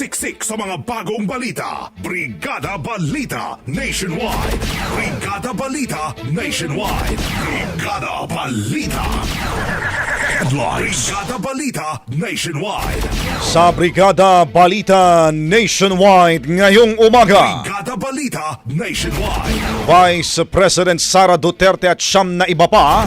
Siksik sa mga bagong balita. Brigada Balita Nationwide. Brigada Balita Nationwide. Brigada Balita. Headlines. Brigada Balita Nationwide. Sa Brigada Balita Nationwide ngayong umaga, Brigada Balita Nationwide. Vice President Sara Duterte at siyam na iba pa,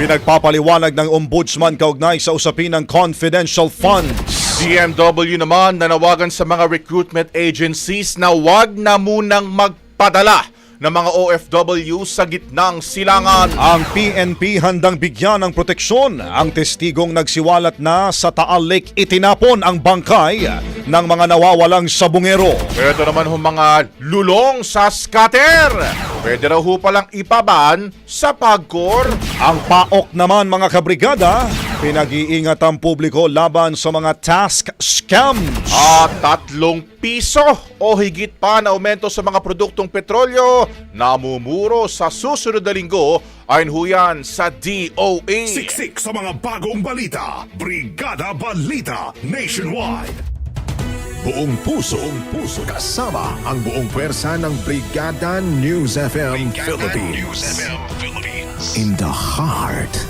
pinagpapaliwanag ng Ombudsman kaugnay sa usapin ng confidential funds. DMW naman nanawagan sa mga recruitment agencies na wag na munang magpadala ng mga OFW sa gitnang silangan. Ang PNP handang bigyan ng proteksyon ang testigong nagsiwalat na sa Taal Lake itinapon ang bangkay ng mga nawawalang sabungero. Ito naman ho mga lulong sa scatter. Pwede raw ho palang ipaban sa pagkor. Ang paok naman mga kabrigada, pinag-iingat ang publiko laban sa mga task scams. At tatlong piso o higit pa na aumento sa mga produktong petrolyo namumuro sa susunod na linggo ayon ho yan sa DOA. Siksik sa mga bagong balita. Brigada Balita Nationwide. Buong puso, buong puso kasama ang buong pwersa ng Brigada News FM Philippines. In the heart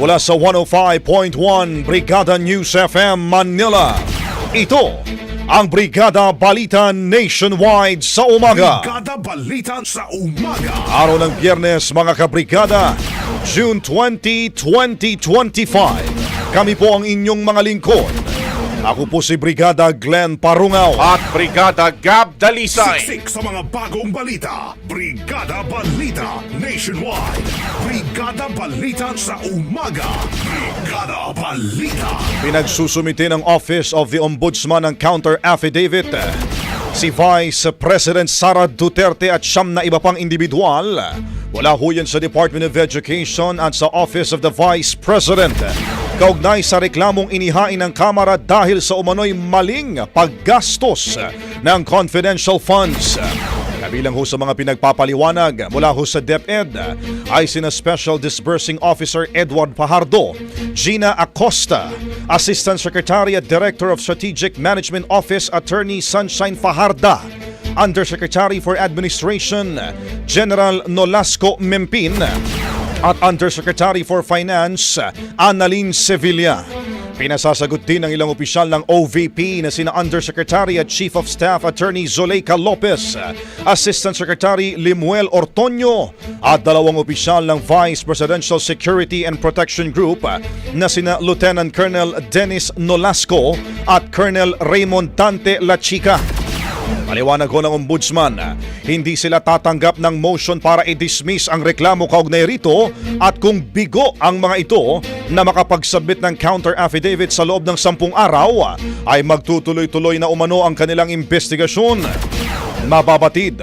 Mula sa 105.1 Brigada News FM Manila. Ito ang Brigada Balita Nationwide sa umaga. Brigada Balita sa umaga. Araw ng Biyernes mga kabrigada, June 20, 2025. Kami po ang inyong mga lingkod. Ako po si Brigada Glenn Parungaw. At Brigada Gab Dalisay. Siksik sa mga bagong balita. Brigada Balita Nationwide. Brigada Balita sa umaga. Brigada Balita. Pinagsusumite ng Office of the Ombudsman ng counter affidavit. Si Vice President Sara Duterte at siyam na iba pang individual. Wala ho yan sa Department of Education at sa Office of the Vice President. Kaugnay sa reklamong inihain ng Kamara dahil sa umano'y maling paggastos ng confidential funds. Kabilang ho sa mga pinagpapaliwanag mula ho sa DepEd ay sina Special Disbursing Officer Edward Pajardo, Gina Acosta, Assistant Secretary at Director of Strategic Management Office Attorney Sunshine Fajarda, Undersecretary for Administration General Nolasco Mempin, at Undersecretary for Finance Annalyn Sevilla. Pinasasagot din ng ilang opisyal ng OVP na sina Undersecretary at Chief of Staff Attorney Zoleika Lopez, Assistant Secretary Limuel Ortonio at dalawang opisyal ng Vice Presidential Security and Protection Group na sina Lieutenant Colonel Dennis Nolasco at Colonel Raymond Dante Lachica. Paliwanag ko ng ombudsman, hindi sila tatanggap ng motion para i-dismiss ang reklamo kaugnay rito at kung bigo ang mga ito na makapagsubmit ng counter affidavit sa loob ng sampung araw ay magtutuloy-tuloy na umano ang kanilang investigasyon. Mababatid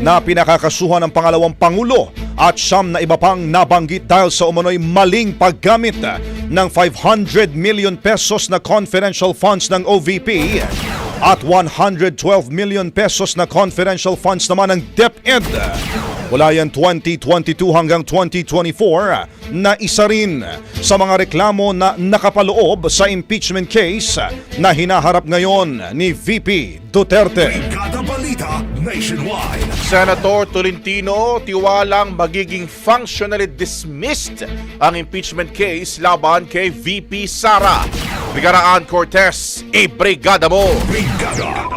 na pinakakasuhan ng pangalawang pangulo at siyam na iba pang nabanggit dahil sa umano'y maling paggamit ng 500 million pesos na confidential funds ng OVP at 112 million pesos na confidential funds naman ng DepEd. Mula yan 2022 hanggang 2024 na isa rin sa mga reklamo na nakapaloob sa impeachment case na hinaharap ngayon ni VP Duterte. Brigada Balita Nationwide. Senator Tolentino tiwalang magiging functionally dismissed ang impeachment case laban kay VP Sara. Bigaraan Cortez, i-brigada mo! Brigada.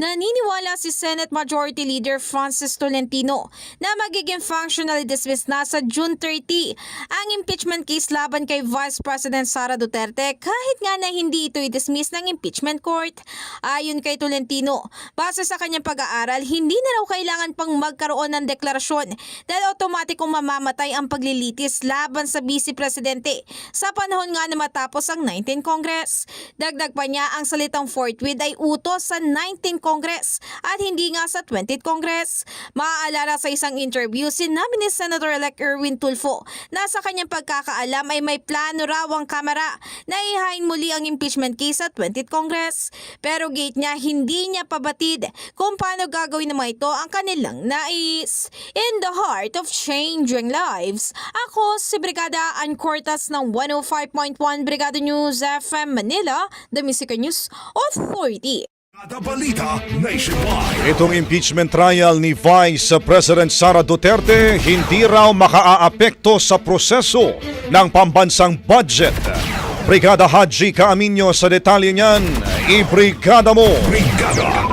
Naniniwala si Senate Majority Leader Francis Tolentino na magiging functionally dismissed na sa June 30 ang impeachment case laban kay Vice President Sara Duterte kahit nga na hindi ito i-dismiss ng impeachment court. Ayon kay Tolentino, base sa kanyang pag-aaral, hindi na raw kailangan pang magkaroon ng deklarasyon dahil automatikong mamamatay ang paglilitis laban sa Vice Presidente sa panahon nga na matapos ang 19 Congress. Dagdag pa niya ang salitang forthwith ay utos sa 19 Congress at hindi nga sa 20th Congress. Maaalala sa isang interview, sinabi ni Senator-elect Erwin Tulfo na sa kanyang pagkakaalam ay may plano raw ang Kamara na ihain muli ang impeachment case sa 20th Congress. Pero gate niya, hindi niya pabatid kung paano gagawin naman ito ang kanilang nais. In the heart of changing lives, ako si Brigada Ann Cortas ng 105.1 Brigada News FM Manila, The Music News Authority. Balita Nationwide. Itong impeachment trial ni Vice President Sara Duterte hindi raw makaaapekto sa proseso ng pambansang budget. Brigada Haji Kaaminyo sa detalye niyan, i-brigada mo! Brigada.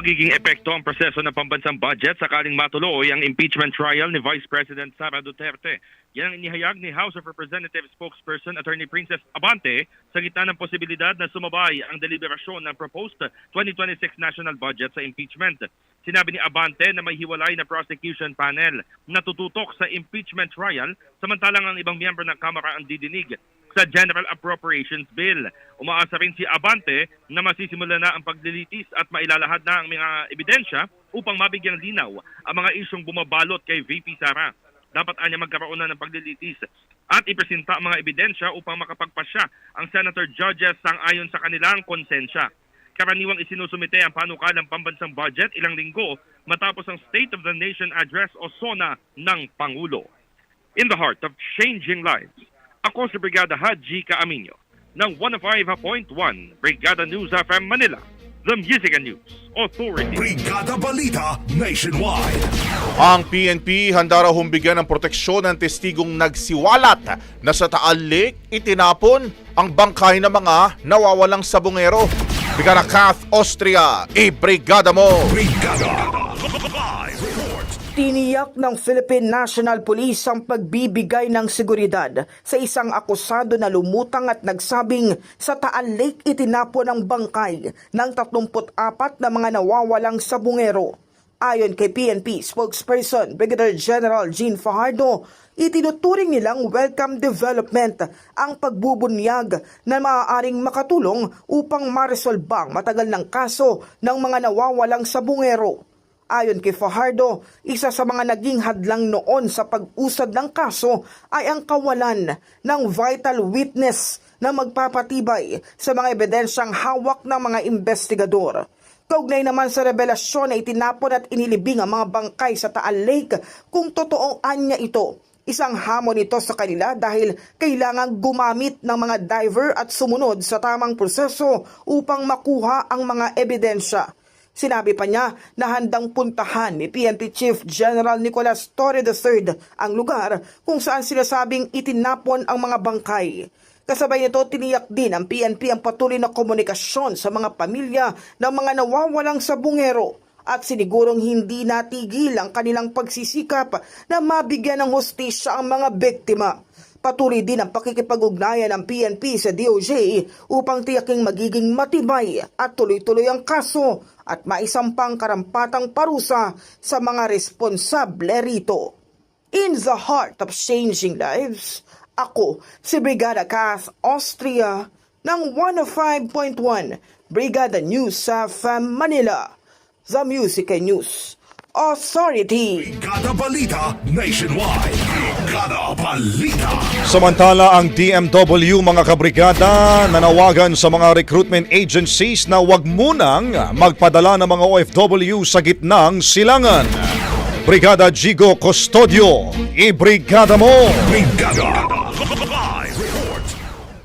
Magiging epekto ang proseso ng pambansang budget sakaling matuloy ang impeachment trial ni Vice President Sara Duterte. Yan ang inihayag ni House of Representatives spokesperson Attorney Princess Abante sa gitna ng posibilidad na sumabay ang deliberasyon ng proposed 2026 national budget sa impeachment. Sinabi ni Abante na may hiwalay na prosecution panel na tututok sa impeachment trial samantalang ang ibang miyembro ng Kamara ang didinig sa General Appropriations Bill. Umaasa rin si Abante na masisimula na ang paglilitis at mailalahad na ang mga ebidensya upang mabigyang linaw ang mga isyong bumabalot kay VP Sara. Dapat anya magkaroon na ng paglilitis at ipresenta ang mga ebidensya upang makapagpasya ang Senator Judges sang ayon sa kanilang konsensya. Karaniwang isinusumite ang panukalang pambansang budget ilang linggo matapos ang State of the Nation Address o SONA ng Pangulo. In the heart of changing lives, ako si Brigada Haji Kaaminyo ng 105.1 Brigada News FM Manila, the Music and News Authority. Brigada Balita Nationwide. Ang PNP handa raw humbigyan ng proteksyon ng testigong nagsiwalat na sa Taal Lake itinapon ang bangkay ng mga nawawalang sabungero. Bigara Kath Austria, i-brigada mo! Brigada. Tiniyak ng Philippine National Police ang pagbibigay ng seguridad sa isang akusado na lumutang at nagsabing sa Taal Lake itinapon ang bangkay ng 34 na mga nawawalang sabungero. Ayon kay PNP spokesperson Brigadier General Jean Fajardo, itinuturing nilang welcome development ang pagbubunyag na maaaring makatulong upang maresolba ang matagal ng kaso ng mga nawawalang sabungero. Ayon kay Fajardo, isa sa mga naging hadlang noon sa pag-usad ng kaso ay ang kawalan ng vital witness na magpapatibay sa mga ebidensyang hawak ng mga investigador. Kaugnay naman sa revelasyon na itinapon at inilibing ang mga bangkay sa Taal Lake kung totoong anya ito. Isang hamon ito sa kanila dahil kailangan gumamit ng mga diver at sumunod sa tamang proseso upang makuha ang mga ebidensya. Sinabi pa niya na handang puntahan ni PNP Chief General Nicolas Torre III ang lugar kung saan sinasabing itinapon ang mga bangkay. Kasabay nito, tiniyak din ng PNP ang patuloy na komunikasyon sa mga pamilya ng mga nawawalang sabungero at sinigurong hindi natigil ang kanilang pagsisikap na mabigyan ng hostisya ang mga biktima. Patuloy din ang pakikipag-ugnayan ng PNP sa DOJ upang tiyaking magiging matibay at tuloy-tuloy ang kaso at maisampang karampatang parusa sa mga responsable rito. In the heart of changing lives, ako si Brigada Kath Austria ng 105.1 Brigada News sa Manila, The Music and News Authority. Brigada Balita Nationwide. Brigada Balita. Samantala ang DMW mga kabrigada nanawagan sa mga recruitment agencies na wag munang magpadala ng mga OFW sa gitnang silangan. Brigada Gigo Custodio, ibrigada mo! Brigada.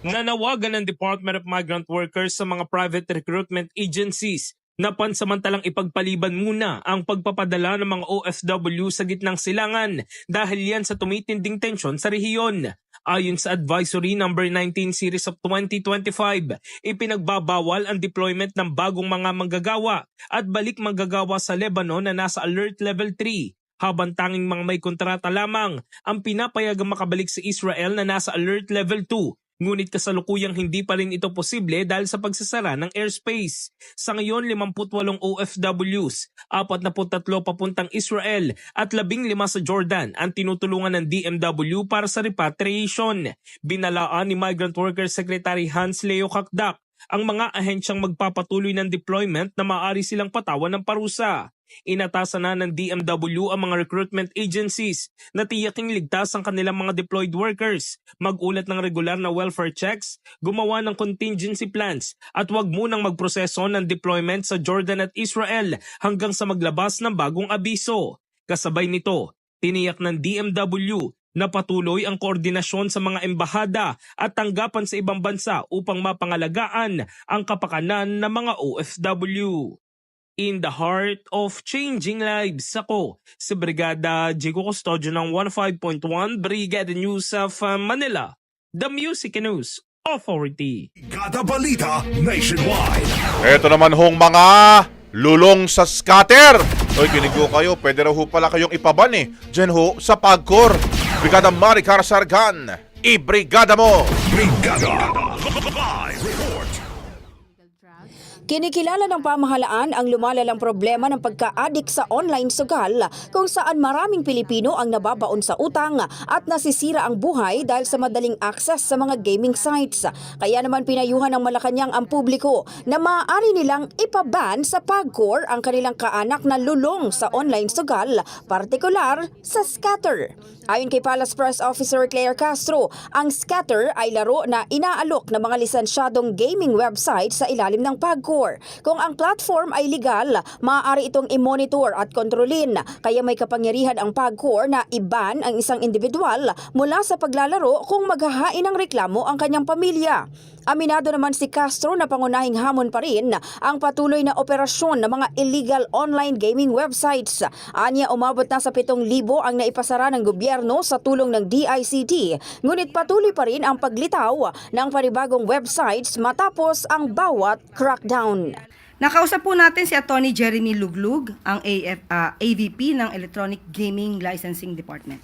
Nanawagan ng Department of Migrant Workers sa mga private recruitment agencies na pansamantalang ipagpaliban muna ang pagpapadala ng mga OFW sa gitnang silangan dahil yan sa tumitinding tensyon sa rehiyon. Ayon sa Advisory No. 19 Series of 2025, ipinagbabawal ang deployment ng bagong mga manggagawa at balik manggagawa sa Lebanon na nasa Alert Level 3 habang tanging mga may kontrata lamang ang pinapayagang makabalik sa Israel na nasa Alert Level 2 Ngunit kasalukuyang hindi pa rin ito posible dahil sa pagsasara ng airspace. Sa ngayon, 58 OFWs, 43 papuntang Israel at 15 sa Jordan ang tinutulungan ng DMW para sa repatriation. Binalaan ni Migrant Workers Secretary Hans Leo Kakdak ang mga ahensyang magpapatuloy ng deployment na maaari silang patawan ng parusa. Inatasan na ng DMW ang mga recruitment agencies na tiyaking ligtas ang kanilang mga deployed workers, magulat ng regular na welfare checks, gumawa ng contingency plans at huwag munang magproseso ng deployment sa Jordan at Israel hanggang sa maglabas ng bagong abiso. Kasabay nito, tiniyak ng DMW na patuloy ang koordinasyon sa mga embahada at tanggapan sa ibang bansa upang mapangalagaan ang kapakanan ng mga OFW. In the heart of changing lives, ako si Brigada Jigo Custodio ng 15.1 Brigada News of uh, Manila, The Music News Authority. Brigada Balita Nationwide. Ito naman hong mga lulong sa scatter. Oy, kinigo kayo. Pwede raw ho pala kayong ipaban eh. Diyan ho sa Pagcor. Brigada Maricar Sargan. Ibrigada mo! Brigada. Kinikilala ng pamahalaan ang lumalalang problema ng pagka-addict sa online sugal kung saan maraming Pilipino ang nababaon sa utang at nasisira ang buhay dahil sa madaling access sa mga gaming sites. Kaya naman pinayuhan ng Malacanang ang publiko na maaari nilang ipaban sa PAGCOR ang kanilang kaanak na lulong sa online sugal, partikular sa scatter. Ayon kay Palace Press Officer Claire Castro, ang scatter ay laro na inaalok ng mga lisensyadong gaming website sa ilalim ng PAGCOR. Kung ang platform ay legal, maaari itong i-monitor at kontrolin. Kaya may kapangyarihan ang PAGCOR na iban ang isang individual mula sa paglalaro kung maghahain ng reklamo ang kanyang pamilya. Aminado naman si Castro na pangunahing hamon pa rin ang patuloy na operasyon ng mga illegal online gaming websites. Anya umabot na sa 7,000 ang naipasara ng gobyerno sa tulong ng DICT. Ngunit patuloy pa rin ang paglitaw ng panibagong websites matapos ang bawat crackdown. Nakausap po natin si Attorney Jeremy Luglug, ang AF, ah, AVP ng Electronic Gaming Licensing Department.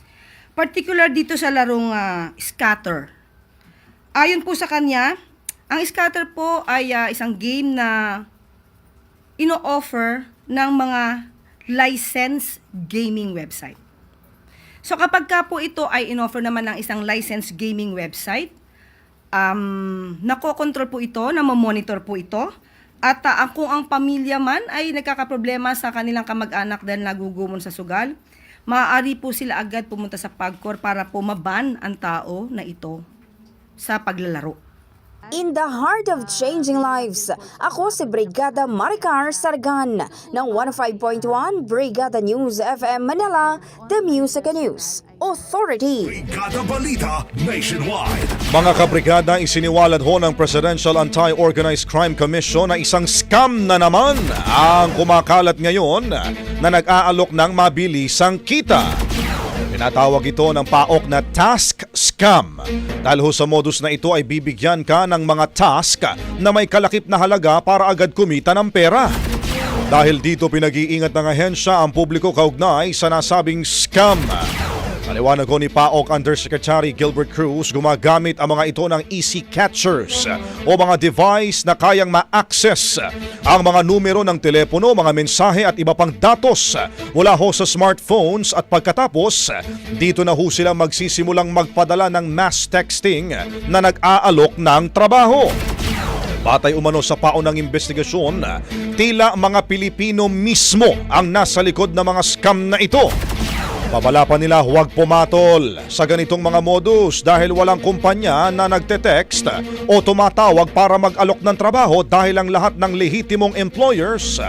Particular dito sa larong ah, scatter. Ayon po sa kanya, ang scatter po ay ah, isang game na ino-offer ng mga licensed gaming website. So kapag ka po ito ay in-offer naman ng isang licensed gaming website, um, nakokontrol po ito, namomonitor po ito At ang- kung ang pamilya man ay nagkakaproblema sa kanilang kamag-anak dahil nagugumon sa sugal, maaari po sila agad pumunta sa PAGCOR para po maban ang tao na ito sa paglalaro. In the heart of changing lives, ako si Brigada Maricar Sargan ng 105.1 Brigada News FM Manila, The Music News Authority. Brigada Balita Nationwide. Mga kabrigada, isiniwalat ho ng Presidential Anti-Organized Crime Commission na isang scam na naman ang kumakalat ngayon na nag-aalok ng mabilisang kita. Tinatawag ito ng paok na task scam. Dahil ho sa modus na ito ay bibigyan ka ng mga task na may kalakip na halaga para agad kumita ng pera. Dahil dito pinag-iingat ng ahensya ang publiko kaugnay sa nasabing scam. Paliwanag ko ni PAOK Undersecretary Gilbert Cruz, gumagamit ang mga ito ng easy catchers o mga device na kayang ma-access ang mga numero ng telepono, mga mensahe at iba pang datos mula ho sa smartphones at pagkatapos dito na ho sila magsisimulang magpadala ng mass texting na nag-aalok ng trabaho. Batay umano sa paon ng investigasyon, tila mga Pilipino mismo ang nasa likod ng mga scam na ito. Babala pa nila huwag pumatol sa ganitong mga modus dahil walang kumpanya na nagte-text o tumatawag para mag-alok ng trabaho dahil ang lahat ng lehitimong employers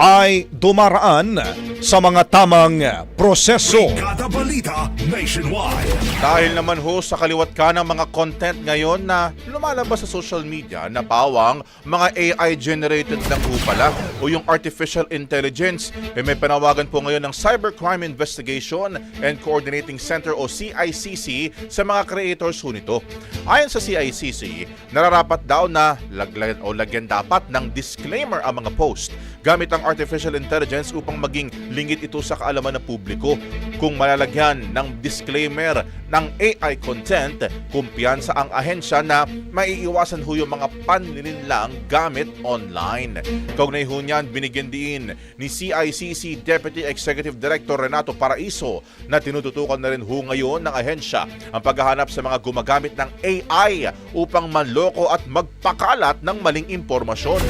ay dumaraan sa mga tamang proseso. Brigada Balita Nationwide. Dahil naman ho sa kaliwat ka ng mga content ngayon na lumalabas sa social media na pawang mga AI generated lang po pala o yung artificial intelligence, eh may panawagan po ngayon ng Cybercrime Investigation and Coordinating Center o CICC sa mga creators ho nito. Ayon sa CICC, nararapat daw na laglan o lagyan dapat ng disclaimer ang mga post gamit ang artificial intelligence upang maging lingid ito sa kaalaman ng publiko. Kung malalagyan ng disclaimer ng AI content, kumpiyansa ang ahensya na maiiwasan ho yung mga panlilinlang gamit online. Kaugnay ho niyan, binigyan din ni CICC Deputy Executive Director Renato Paraiso na tinututukan na rin ho ngayon ng ahensya ang paghahanap sa mga gumagamit ng AI upang manloko at magpakalat ng maling impormasyon.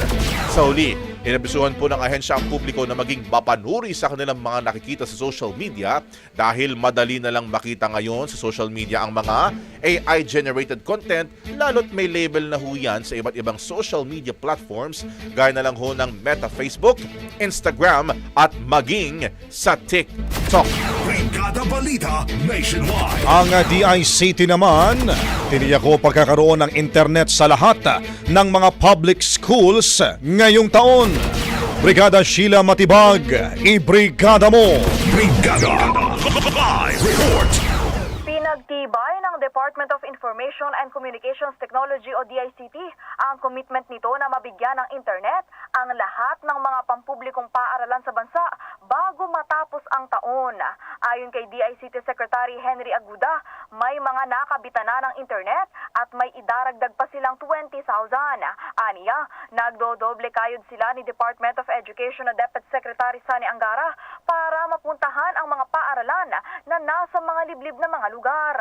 Sa huli, Inabisuhan po ng ahensya ang publiko na maging mapanuri sa kanilang mga nakikita sa social media dahil madali na lang makita ngayon sa social media ang mga AI-generated content lalo't may label na ho yan sa iba't ibang social media platforms gaya na lang ho ng Meta Facebook, Instagram at maging sa TikTok. Brigada Balita Nationwide. Ang DICT naman, tiniyak ko pagkakaroon ng internet sa lahat ng mga public schools ngayong taon. Brigada Sheila Matibag, i-brigada mo! Brigada Live Report. Pinagtibay ng Department of Information and Communications Technology o DICT ang commitment nito na mabigyan ng internet ang lahat ng mga pampublikong paaralan sa bansa bago matapos ang taon. Ayon kay DICT Secretary Henry Aguda, may mga nakabitan na ng internet at may idaragdag pa silang 20,000. Aniya, nagdodoble kayod sila ni Department of Education na Deputy Secretary Sani Angara para mapuntahan ang mga paaralan na nasa mga liblib na mga lugar.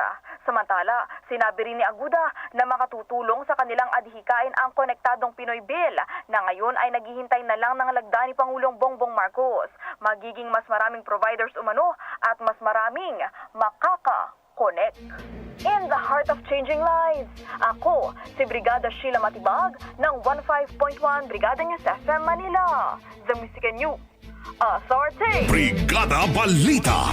Samantala, sinabi rin ni Aguda na makatutulong sa kanilang adhikain ang konektadong Pinoy Bill na ngayon ay naghihintay na lang ng lagda ni Pangulong Bongbong Marcos. Magiging mas maraming providers umano at mas maraming makaka-connect. In the heart of changing lives, ako si Brigada Sheila Matibag ng 15.1 Brigada News FM Manila. The Music News Authority. Brigada Balita.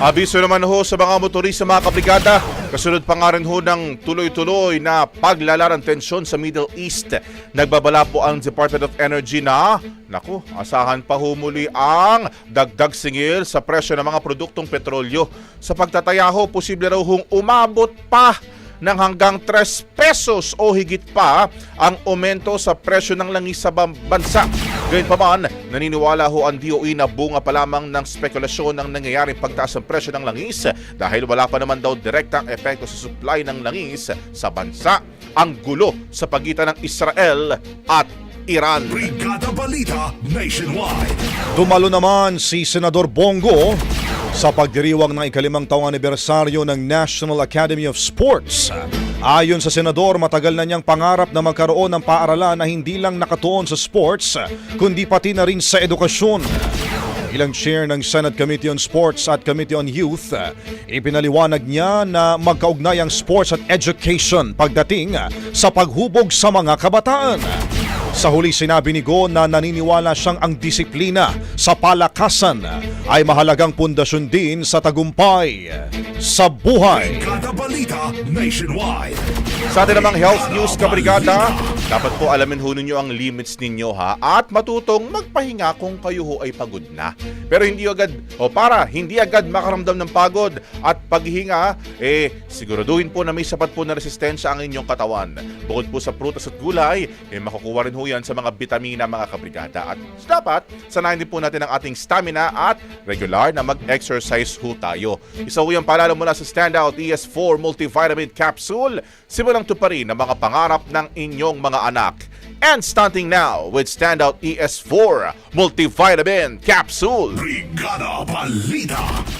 Abiso naman ho sa mga motorista mga kabrigada, kasunod pa nga rin ho ng tuloy-tuloy na paglalarang tensyon sa Middle East. Nagbabala po ang Department of Energy na, naku, asahan pa ho muli ang dagdag singil sa presyo ng mga produktong petrolyo. Sa pagtataya ho, posible raw hong umabot pa ng hanggang 3 pesos o higit pa ang aumento sa presyo ng langis sa bansa. Gayunpaman, naniniwala ho ang DOE na bunga pa lamang ng spekulasyon ng nangyayaring pagtaas ng presyo ng langis dahil wala pa naman daw direktang epekto sa supply ng langis sa bansa. Ang gulo sa pagitan ng Israel at Iran. Brigada Balita Nationwide. Dumalo naman si Senador Bongo sa pagdiriwang ng ikalimang taong anibersaryo ng National Academy of Sports. Ayon sa senador, matagal na niyang pangarap na magkaroon ng paaralan na hindi lang nakatuon sa sports, kundi pati na rin sa edukasyon. Ilang chair ng Senate Committee on Sports at Committee on Youth, ipinaliwanag niya na magkaugnay ang sports at education pagdating sa paghubog sa mga kabataan. Sa huli sinabi ni Go na naniniwala siyang ang disiplina sa palakasan ay mahalagang pundasyon din sa tagumpay sa buhay. Sa atin namang health news kabrigada, dapat po alamin ho ninyo ang limits ninyo ha at matutong magpahinga kung kayo ho ay pagod na. Pero hindi agad, o para hindi agad makaramdam ng pagod at paghinga, eh siguraduhin po na may sapat po na resistensya ang inyong katawan. Bukod po sa prutas at gulay, eh makukuha rin ho yan sa mga bitamina mga kabrigada. At dapat, sanayin din po natin ang ating stamina at regular na mag-exercise ho tayo. Isa ho yung paalala mula sa Standout ES4 Multivitamin Capsule, simulang tuparin ang mga pangarap ng inyong mga anak. And starting now with Standout ES4 Multivitamin Capsule. Brigada Balita.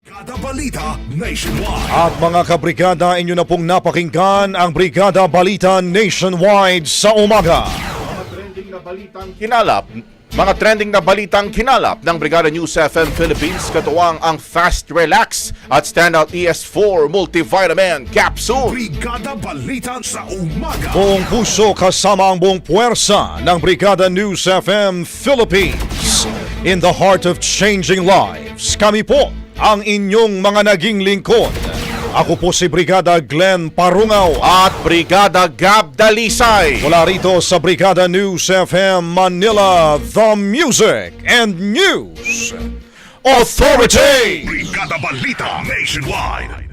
Brigada Balita Nationwide. At mga kabrigada, inyo na pong napakinggan ang Brigada Balita Nationwide sa umaga. Kinalap, mga trending na balitang kinalap ng Brigada News FM Philippines katuwang ang Fast Relax at Standout ES4 Multivitamin Capsule. Brigada Balita sa umaga. Buong puso kasama ang buong puwersa ng Brigada News FM Philippines. In the heart of changing lives, kami po ang inyong mga naging lingkod. Ako po si Brigada Glenn Parungaw At Brigada Gab Dalisay. mula rito sa Brigada News FM Manila, The Music and News Authority! Brigada Balita Nationwide.